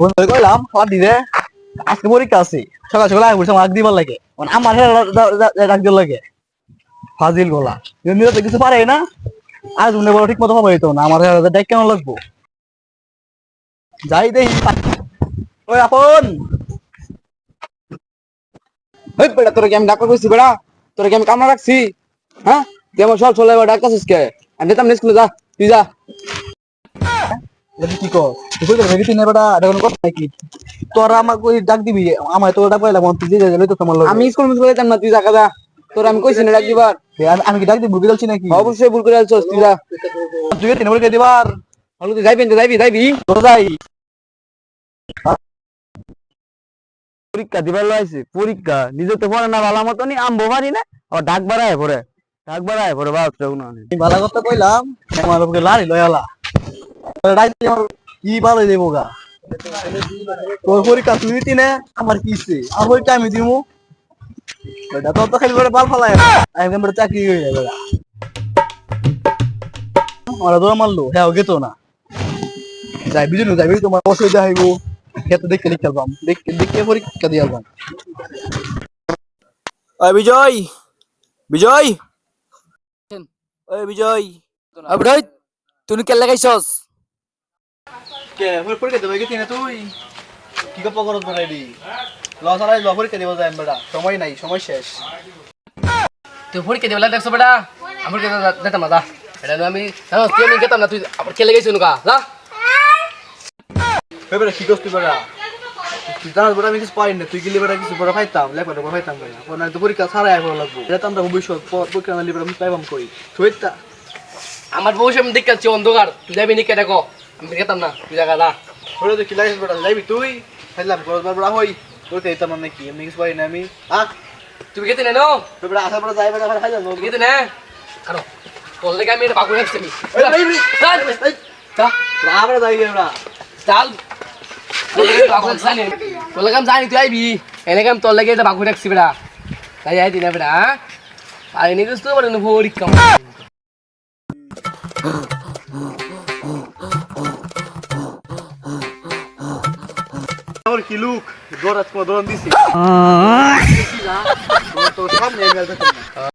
বন্ধু কইলাম দিতে আজকে পরীক্ষা আছে। সকাল সকাল আগে দিবার লাগে। মানে আমার দিবার লাগে। ফাজিল কিছু পারে না। বলো ঠিক মতো না। আমার ডাক লাগবো। যাই দেখি। ওই আপন! হেই বেটা, তোরা কি আমি ডাক্তার কইছি বেটা? তোরা কি আমি কামনা রাখছি? হ্যাঁ? তুই আমার সব চলে এবার ডাক্তার কে? যেতাম যা, তুই যা। এটা কি কর? তুই কই দেবে কি নেবাটা এটা কোনো কথা নাকি? তোরা আমাকে ওই ডাক দিবি আমার তো ডাক পাইলাম তুই যে যাবে তো তোমার আমি স্কুল মিস যেতাম না তুই যা। কাজা তোর আমি কইছি না ডাক দিবার। আমি আমি কি ডাক দিবি বুঝে যাচ্ছি নাকি? অবশ্যই ভুল করে আলছস তুই যা। তুই তিন নম্বর দিবার। হলো তুই যাইবি যাইবি যাইবি। তোরা যাই। পরীক্ষা দিবার লাইছে পরীক্ষা। নিজে তো পড়ে না ভালো মতো নি আম্বো পারি না আর ডাক বাড়ায় পড়ে। ডাক বাড়ায় পড়ে বাপ আমি ভালো কথা কইলাম আমার ওকে লারি দিয়ে আমার কি ভালো দেবো গা? তোর পরীক্ষা তুই তিনে আমার কিসে আমার পরীক্ষা আমি দিমু। এটা তোর তো খালি করে বাল ফালায় আমি কেমন চাকরি হয়ে যাবে ওরা দৌড় মারলো হ্যাঁ ও গেতো না। যাই বিজুন যাই তোমার অসুবিধা হইব। খেতে দেখতে লিখতে পারবাম দেখতে দেখতে পরীক্ষা দিয়ে আসবাম ওই বিজয় বিজয়। ওই বিজয়। বিজয় তুই কেন লাগাইছস কে? পরীক্ষা দেবে গেছি না তুই? কি গপ্প করত বানাইলি লস আলাই ল পরীক্ষা দিব যাই বেটা। সময় নাই সময় শেষ। তুই পরীক্ষা দেবেলা দেখছ বেটা? আমার কে এটা আমি জানো তুই আমি গেতাম না তুই আবার খেলে গেছিস নুকা যা। ওই বেটা কি করছিস বেটা? তুই জানাস বেটা আমি কিছু পারি না তুই গেলে বেটা কিছু বড় পাইতাম। লেখাটা বড় পাইতাম বেটা। পরে তো পরীক্ষা ছাড়াই এখন লাগবো। এটা তো আমরা ভবিষ্যৎ প- পরীক্ষা না লিবে আমি পাইবাম কই? সইতা আমার বউ আমি দেখাচ্ছি অন্ধকার। তুই যাবি নিকে দেখো আমি গেতাম না তুই জায়গা যা ওরে তো কি লাগিস বেটা যাইবি তুই খাইলাম গরজ বেড়া হই পরীক্ষা দিতাম না কি আমি কিছু পারি না আমি আহ তুমি গেতে না নো ওই বেটা আসার পরে যাই বেটা খাইলাম তুই গেতে না কারও তোর লেগে আমি এটা পাকুড়ে রাখছি আমি এই, যা আমরা যাই বেটা চাল তোর লেগে তোর জানি তুই আইবি এনেকে আমি তোর লেগে এটা রাখছি বেটা তাই আই দিনা বেটা এনে কিছু তো পরীক্ষা আমার কি লুক দৌড়াত তোমার দৌড়ান দিছি তোর সামনে